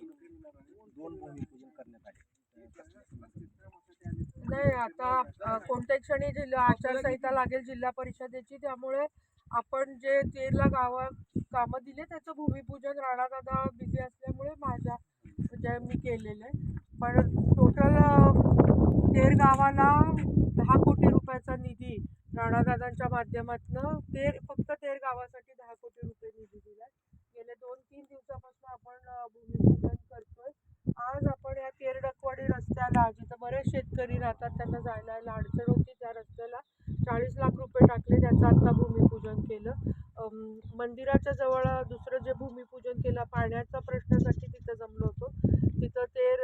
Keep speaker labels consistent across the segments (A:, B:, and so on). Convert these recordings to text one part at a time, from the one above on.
A: दोन भूमिपूजन करण्यात आले.
B: नाही आता कोणत्या क्षणी जिल्हा आचारसंहिता लागेल जिल्हा परिषदेची त्यामुळे आपण जे तेरला गावा कामं दिले त्याचं भूमिपूजन राणादादा बिझी असल्यामुळे माझ्या म्हणजे मी केलेलं आहे. पण टोटल तेर गावाला दहा कोटी रुपयाचा निधी राणादादांच्या माध्यमातून तेर फक्त तेर गावासाठी दहा कोटी रुपये निधी दिला गेले दोन तीन दिवसापासून आपण अ, भूमिपूजन करतोय आज आपण या तेरडकवाडी रस्त्याला जिथं बरेच शेतकरी राहतात त्यांना जायला अडचण होती त्या रस्त्याला चाळीस लाख रुपये टाकले. त्याचं आत्ता भूमिपूजन केलं. मंदिराच्या जवळ दुसरं जे भूमिपूजन केलं पाण्याचा प्रश्नासाठी तिथं जमलो होतो. तिथं ते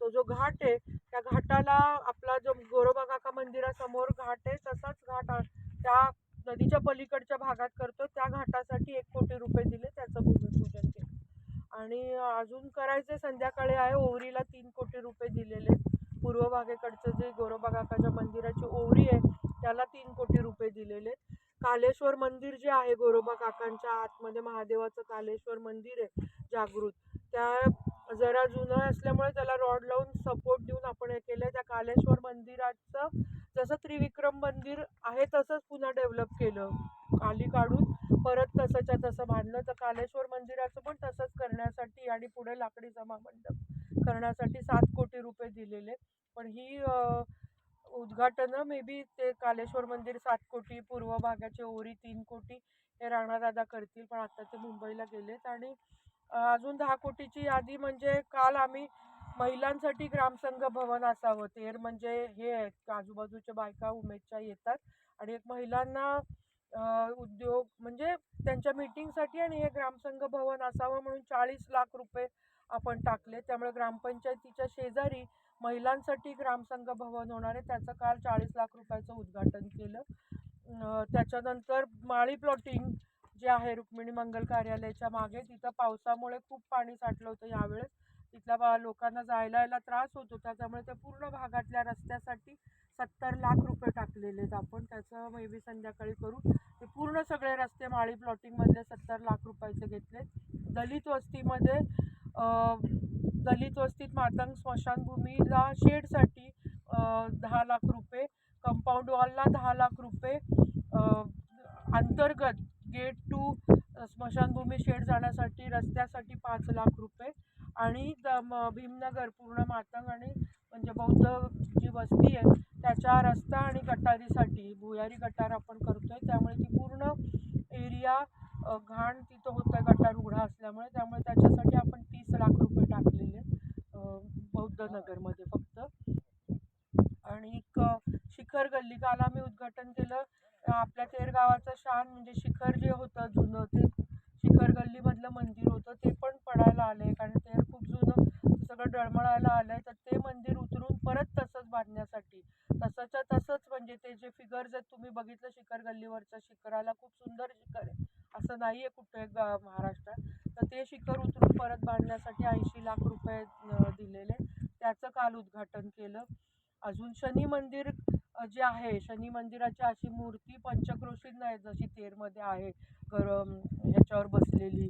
B: तो जो घाट आहे त्या घाटाला आपला जो गोरोबा काका मंदिरासमोर घाट आहे तसाच घाट आ- त्या नदीच्या पलीकडच्या भागात करतो त्या घाटासाठी एक कोटी रुपये दिले त्याचं भूमिपूजन केलं आणि अजून करायचे संध्याकाळी आहे ओवरीला तीन कोटी रुपये दिलेले आहेत. पूर्व भागेकडचं जे गोरोबा काकाच्या मंदिराची ओवरी आहे त्याला तीन कोटी रुपये दिलेले आहेत. कालेश्वर मंदिर जे आहे गोरोबा काकांच्या आतमध्ये महादेवाचं कालेश्वर मंदिर आहे जागृत. त्या जरा जुनं असल्यामुळे त्याला रॉड लावून सपोर्ट देऊन आपण हे केलं त्या कालेश्वर मंदिराचं जसं त्रिविक्रम मंदिर आहे तसंच पुन्हा डेव्हलप केलं. खाली काढून परत तसंच्या तसं बांधलं. तर कालेश्वर मंदिराचं पण तसंच करण्यासाठी आणि पुढे लाकडी जमा मंडप करण्यासाठी सात कोटी रुपये दिलेले पण ही उद्घाटनं मे बी ते कालेश्वर मंदिर सात कोटी पूर्व भागाचे ओरी तीन कोटी हे राणादादा करतील पण आता ते मुंबईला गेलेत आणि अजून दहा कोटीची यादी म्हणजे काल आम्ही महिलांसाठी ग्रामसंघ भवन असावं तेर म्हणजे हे आहेत आजूबाजूच्या बायका उमेदच्या येतात आणि एक महिलांना उद्योग म्हणजे त्यांच्या मीटिंगसाठी आणि हे ग्रामसंघ भवन असावं म्हणून चाळीस लाख रुपये आपण टाकले त्यामुळे ग्रामपंचायतीच्या शेजारी महिलांसाठी ग्रामसंघ भवन होणार आहे. त्याचं काल चाळीस लाख रुपयाचं उद्घाटन केलं. त्याच्यानंतर माळी प्लॉटिंग जे आहे रुक्मिणी मंगल कार्यालयाच्या मागे तिथं पावसामुळे खूप पाणी साठलं होतं यावेळेस. तिथल्या बा लोकांना जायला यायला त्रास होतो त्याच्यामुळे त्यामुळे त्या पूर्ण भागातल्या रस्त्यासाठी सत्तर लाख रुपये टाकलेले आहेत आपण. त्याचं मे बी संध्याकाळी करू. ते पूर्ण सगळे रस्ते माळी प्लॉटिंगमधले सत्तर लाख रुपयाचे घेतले दलित वस्तीमध्ये दलित वस्तीत मातंग स्मशानभूमीला शेडसाठी दहा लाख रुपये कंपाऊंड वॉलला दहा लाख रुपये अंतर्गत गेट टू स्मशानभूमी शेड जाण्यासाठी रस्त्यासाठी पाच लाख रुपये आणि द म भीमनगर पूर्ण मातंग आणि म्हणजे बौद्ध जी वस्ती आहे त्याच्या रस्ता आणि गटारीसाठी भुयारी गटार आपण करतोय त्यामुळे ती पूर्ण एरिया घाण तिथं होतं आहे गटार उघडा असल्यामुळे त्यामुळे त्याच्यासाठी आपण तीस लाख रुपये टाकलेले आहेत, अ, बौद्ध नगरमध्ये फक्त. आणि एक शिखर गल्ली काल आम्ही उद्घाटन केलं. आपल्या तेर गावाचं शान म्हणजे शिखर जे होतं जुनं ते शिखर गल्लीमधलं मंदिर होतं ते पण पडायला आलं आहे कारण तेर खूप जुनं सगळं डळमळायला आलं आहे तर ते मंदिर उतरून परत तसंच बांधण्यासाठी तसंच्या तसंच म्हणजे ते जे फिगर्स आहेत तुम्ही बघितलं शिखर गल्लीवरचं शिखराला खूप सुंदर शिखर आहे. असं नाही आहे कुठे महाराष्ट्रात. तर ते शिखर उतरून परत बांधण्यासाठी ऐंशी लाख रुपये दिलेले. त्याचं काल उद्घाटन केलं. अजून शनी मंदिर जे आहे शनी मंदिराची अशी मूर्ती पंचक्रोशीत आहे जशी तेरमध्ये आहे गरम ह्याच्यावर बसलेली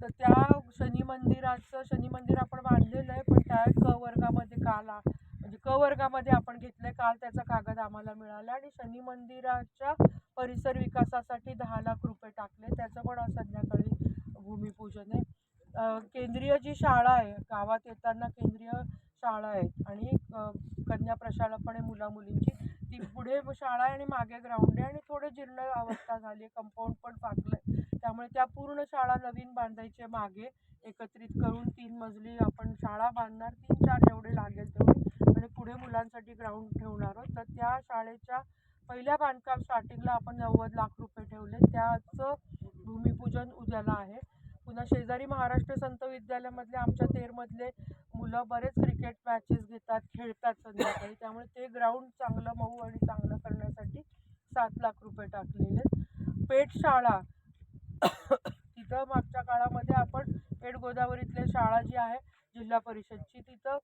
B: तर त्या शनी मंदिराचं शनी मंदिर आपण बांधलेलं आहे पण त्या क वर्गामध्ये काल आ- म्हणजे क वर्गामध्ये आपण घेतलंय काल त्याचा कागद आम्हाला मिळाला आणि शनी मंदिराच्या परिसर विकासासाठी दहा लाख रुपये टाकले. त्याचं पण आज संध्याकाळी भूमिपूजन आहे. केंद्रीय जी शाळा आहे गावात येताना केंद्रीय शाळा आहे आणि कन्या प्रशालापणे मुला मुलींची ती पुढे शाळा आहे आणि मागे ग्राउंड आहे आणि थोडे जीर्ण अवस्था झाली आहे कंपाऊंड पण फाकलं त्यामुळे त्या पूर्ण शाळा नवीन बांधायचे मागे एकत्रित करून तीन मजली आपण शाळा बांधणार तीन चार जेवढे लागेल तेवढे. आणि पुढे मुलांसाठी ग्राउंड ठेवणार आहोत. तर त्या शाळेच्या पहिल्या बांधकाम स्टार्टिंगला आपण नव्वद लाख रुपये ठेवले. त्याचं भूमिपूजन उद्याला आहे. पुन्हा शेजारी महाराष्ट्र संत विद्यालयामधले आमच्या तेरमधले मुलं बरेच क्रिकेट मॅचेस घेतात खेळतात संध्याकाळी. त्यामुळे ते ग्राउंड चांगलं मऊ आणि चांगलं करण्यासाठी सात लाख रुपये टाकलेले आहेत. पेठ शाळा. तिथं मागच्या काळामध्ये आपण पेठ गोदावरीतले शाळा जी आहे जिल्हा परिषदची तिथं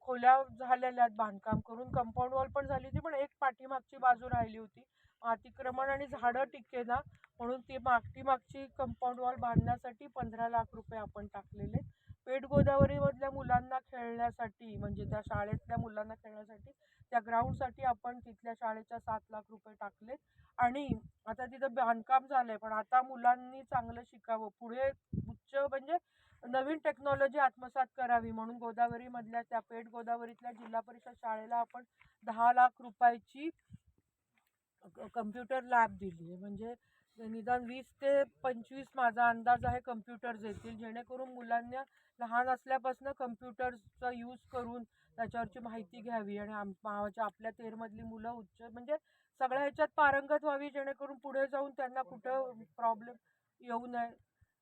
B: खोल्या झालेल्या आहेत बांधकाम करून. कंपाऊंड वॉल पण झाली होती पण एक पाठीमागची बाजू राहिली होती. अतिक्रमण आणि झाडं टिकेना म्हणून ती मागची मागची कंपाऊंड वॉल बांधण्यासाठी पंधरा लाख रुपये आपण टाकलेले. पेठ गोदावरीमधल्या मुलांना खेळण्यासाठी म्हणजे त्या शाळेतल्या मुलांना खेळण्यासाठी त्या ग्राउंडसाठी आपण तिथल्या शाळेच्या सात लाख रुपये टाकले. आणि आता तिथं बांधकाम झालं आहे पण आता मुलांनी चांगलं शिकावं. पुढे उच्च म्हणजे नवीन टेक्नॉलॉजी आत्मसात करावी म्हणून गोदावरीमधल्या त्या पेठ गोदावरीतल्या जिल्हा परिषद शाळेला आपण दहा लाख रुपयाची कम्प्युटर लॅब दिली आहे. म्हणजे निदान वीस ते पंचवीस माझा अंदाज आहे कम्प्युटर्स येतील. जेणेकरून मुलांना लहान असल्यापासून कम्प्युटर्सचा यूज करून त्याच्यावरची माहिती घ्यावी आणि आम आपल्या तेरमधली मुलं उच्च म्हणजे सगळ्या ह्याच्यात पारंगत व्हावी जेणेकरून पुढे जाऊन त्यांना कुठं प्रॉब्लेम येऊ नये.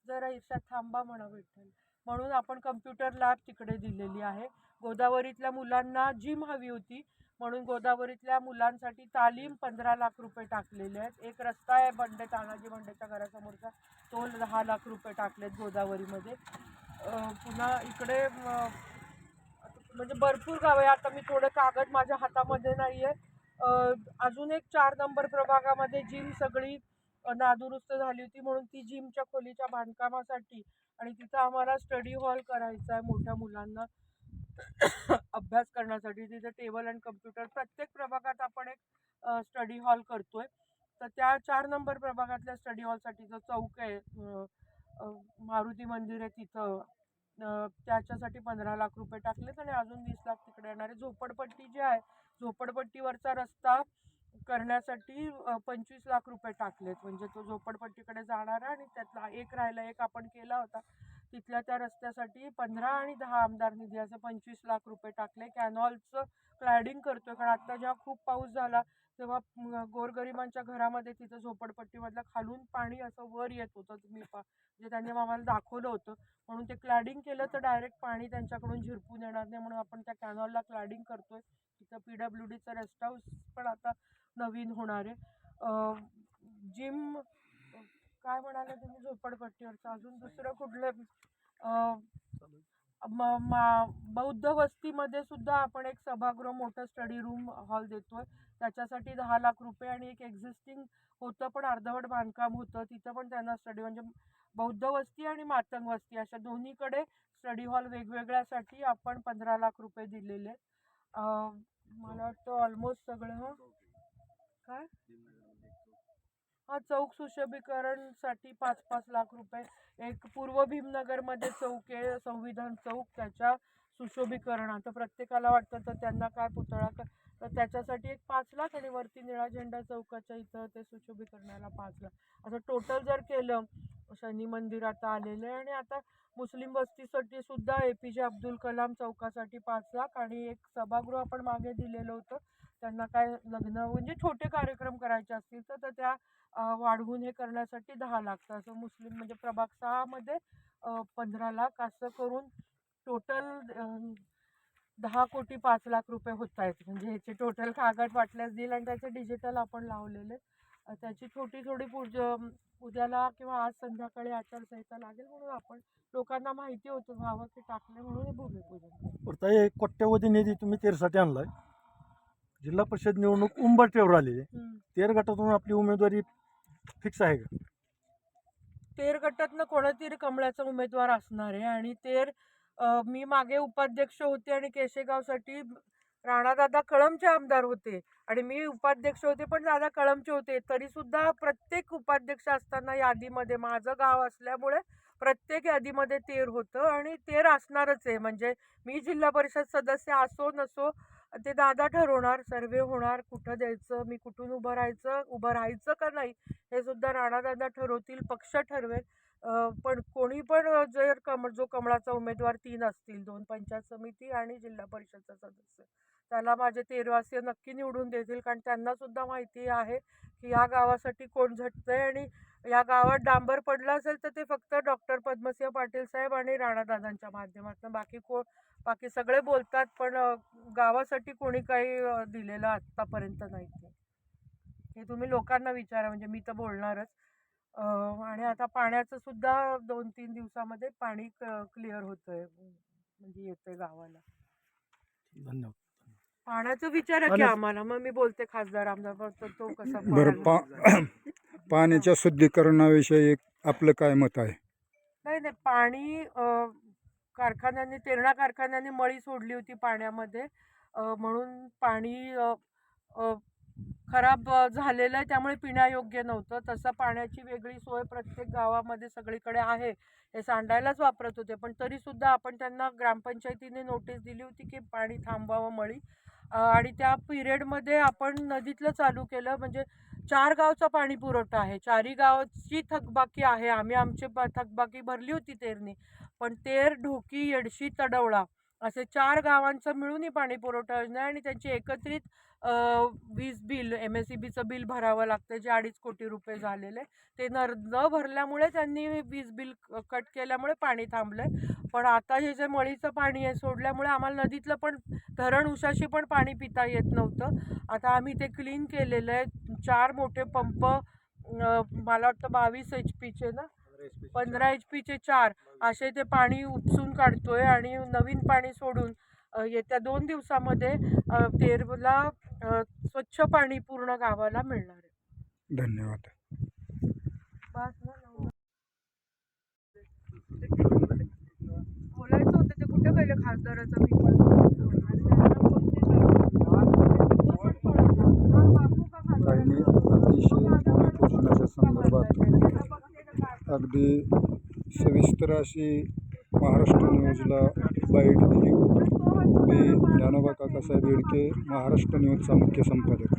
B: जरा इर्षा थांबा म्हणा विठ्ठल म्हणून आपण कम्प्युटर लॅब तिकडे दिलेली आहे. गोदावरीतल्या मुलांना जिम हवी होती. म्हणून गोदावरीतल्या मुलांसाठी तालीम पंधरा लाख रुपये टाकलेले आहेत. एक रस्ता आहे बंडे तानाजी बंडेच्या घरासमोरचा. तो दहा लाख रुपये टाकलेत गोदावरीमध्ये. पुन्हा इकडे म्हणजे भरपूर गाव आहे. आता मी थोडं कागद माझ्या हातामध्ये नाही आहे अजून एक चार नंबर प्रभागामध्ये जिम सगळी नादुरुस्त झाली होती म्हणून ती जिमच्या खोलीच्या बांधकामासाठी आणि तिथं आम्हाला स्टडी हॉल करायचा आहे मोठ्या मुलांना अभ्यास करण्यासाठी. तिथे टेबल अँड कम्प्युटर प्रत्येक प्रभागात आपण एक स्टडी हॉल करतोय. तर त्या चार नंबर प्रभागातल्या स्टडी हॉलसाठी जो चौक आहे मारुती मंदिर आहे तिथं त्याच्यासाठी पंधरा लाख रुपये टाकलेत आणि अजून वीस लाख तिकडे येणारे. झोपडपट्टी जी आहे झोपडपट्टीवरचा रस्ता करण्यासाठी पंचवीस लाख रुपये टाकलेत. म्हणजे तो झोपडपट्टीकडे जाणारा आणि त्यातला एक राहिला एक आपण केला होता. तिथल्या त्या रस्त्यासाठी पंधरा आणि दहा आमदार निधी असे पंचवीस लाख रुपये टाकले. कॅनॉलचं क्लॅडिंग करतोय. कारण आत्ता जेव्हा खूप पाऊस झाला तेव्हा गोरगरिबांच्या घरामध्ये तिथं झोपडपट्टीमधलं खालून पाणी असं वर येत होतं. मी पा जे त्यांनी आम्हाला दाखवलं होतं. म्हणून ते क्लॅडिंग केलं तर डायरेक्ट पाणी त्यांच्याकडून झिरपून येणार नाही. म्हणून आपण त्या कॅनॉलला क्लॅडिंग करतोय. तिथं पी डब्ल्यू डीचं रेस्ट हाऊस पण आता नवीन होणारे जिम काय म्हणाले तुम्ही झोपडपट्टीवरचं? अजून दुसरं कुठलं? म- मा- बौद्ध वस्तीमध्ये सुद्धा आपण एक सभागृह मोठं स्टडी रूम हॉल देतोय. त्याच्यासाठी दहा लाख रुपये आणि एक एक्झिस्टिंग होतं पण अर्धवट बांधकाम होतं. तिथं पण त्यांना स्टडी म्हणजे बौद्ध वस्ती आणि मातंग वस्ती अशा दोन्हीकडे स्टडी हॉल वेगवेगळ्यासाठी आपण पंधरा लाख रुपये दिलेले मला वाटतं ऑलमोस्ट सगळं काय? हा चौक सुशोभीकरणसाठी पाच पाच लाख रुपये. एक पूर्व भीमनगरमध्ये चौक आहे संविधान चौक. त्याच्या सुशोभीकरण आता प्रत्येकाला वाटतं तर त्यांना काय पुतळा तर त्याच्यासाठी एक पाच लाख आणि वरती निळा झेंडा चौकाच्या इथं ते सुशोभीकरणाला पाच लाख. असं टोटल जर केलं शनी मंदिर आता आलेलं आहे आणि आता मुस्लिम वस्तीसाठी सुद्धा ए पी जे अब्दुल कलाम चौकासाठी पाच लाख आणि एक सभागृह आपण मागे दिलेलं होतं. त्यांना काय लग्न म्हणजे छोटे कार्यक्रम करायचे असतील तर तर त्या वाढवून हे करण्यासाठी दहा लाख तर असं मुस्लिम म्हणजे प्रभाग सहामध्ये पंधरा लाख असं करून टोटल दहा कोटी पाच लाख रुपये होत आहेत. म्हणजे ह्याचे टोटल कागद वाटल्यास देईल आणि त्याचे डिजिटल आपण लावलेले. त्याची छोटी थोडी पूज उद्याला किंवा आज संध्याकाळी आचारसंहिता लागेल म्हणून आपण लोकांना माहिती होतं व्हावं की टाकले म्हणून हे भूमिपूजन
C: आता कोट्यवधी निधी तुम्ही तेरसाठी आणलाय. जिल्हा परिषद निवडणूक उंबरठ्यावर आली आहे.
B: हम्म.
C: तेर गटातून आपली उमेदवारी फिक्स आहे का?
B: तेर गटातनं कोणातरी कमळाचा उमेदवार असणार आहे? आणि तेर अ, मी मागे उपाध्यक्ष होते आणि केशेगावसाठी राणादादा कळमचे आमदार होते. आणि मी उपाध्यक्ष होते पण दादा कळमचे होते. तरी सुद्धा प्रत्येक उपाध्यक्ष असताना यादीमध्ये माझं गाव असल्यामुळे प्रत्येक यादीमध्ये तेर होतं आणि तेर असणारच आहे. म्हणजे मी जिल्हा परिषद सदस्य असो नसो ते दादा ठरवणार सर्वे होणार कुठं द्यायचं मी कुठून उभं राहायचं उभं राहायचं का नाही हे सुद्धा राणादादा ठरवतील पक्ष ठरवेल. पण कोणी पण जर कम जो कमळाचा उमेदवार तीन असतील दोन पंचायत समिती आणि जिल्हा परिषदचा सदस्य. त्याला माझे तेरवासीय नक्की निवडून देतील. कारण त्यांनासुद्धा माहिती आहे की या गावासाठी कोण झटतंय आणि या गावात डांबर पडला असेल तर ते फक्त डॉक्टर पद्मसिंह पाटील साहेब आणि राणादादांच्या माध्यमातून. बाकी कोण बाकी सगळे बोलतात पण गावासाठी कोणी काही दिलेलं आत्तापर्यंत नाही हे तुम्ही लोकांना विचारा म्हणजे मी तर बोलणारच. आणि आता पाण्याचं सुद्धा दोन तीन दिवसामध्ये पाणी क्लिअर होतंय. म्हणजे येतंय गावाला.
C: धन्यवाद.
B: पाण्याचा विचार आहे की आम्हाला. मग मी बोलते खासदार आमदार पण तो- कसा
D: बरं पा पाण्याच्या शुद्धीकरणाविषयी आपलं काय मत आहे?
B: नाही नाही पाणी अ, कारखान्यांनी तेरणा कारखान्याने मळी सोडली होती पाण्यामध्ये. अ, म्हणून पाणी अ, अ, खराब अ, झालेलं आहे त्यामुळे पिण्यायोग्य नव्हतं. तसं पाण्याची वेगळी सोय प्रत्येक गावामध्ये सगळीकडे आहे. हे सांडायलाच वापरत होते. पण तरीसुद्धा आपण त्यांना ग्रामपंचायतीने नोटीस दिली होती की पाणी थांबवावं मळी. आणि त्या पिरियडमध्ये आपण नदीतलं चालू केलं. म्हणजे चार गावचा पाणी पुरवठा आहे. चारी गावची थकबाकी आहे. आम्ही आमची थकबाकी भरली होती तेरनी. पण तेर ढोकी येडशी तडवळा असे चार गावांचं मिळूनही पाणी पुरवठा योजना आहे आणि त्यांची एकत्रित वीज बिल एम एस सी बीचं बिल भरावं लागतं जे अडीच कोटी रुपये झालेले ते नर न भरल्यामुळे त्यांनी वीज बिल कट केल्यामुळे पाणी थांबलं पण आता हे जे मळीचं पाणी आहे सोडल्यामुळे आम्हाला नदीतलं पण धरण उशाशी पण पाणी पिता येत नव्हतं. आता आम्ही ते क्लीन केलेलं आहे. चार मोठे पंप मला वाटतं बावीस एच पीचे ना? पंधरा एच पीचे चार. असे ते पाणी उपसून काढतोय आणि नवीन पाणी सोडून येत्या दोन दिवसामध्ये तेरला स्वच्छ पाणी पूर्ण गावाला मिळणार आहे.
D: धन्यवाद.
B: बोलायचं होतं ते कुठे गेले खासदाराचं? मी पण
D: संदर्भात सविस्तर अशी महाराष्ट्र न्यूजला बाईट दिली. मी ज्ञानोबा काकासाहेब येडके महाराष्ट्र न्यूजचा मुख्य संपादक.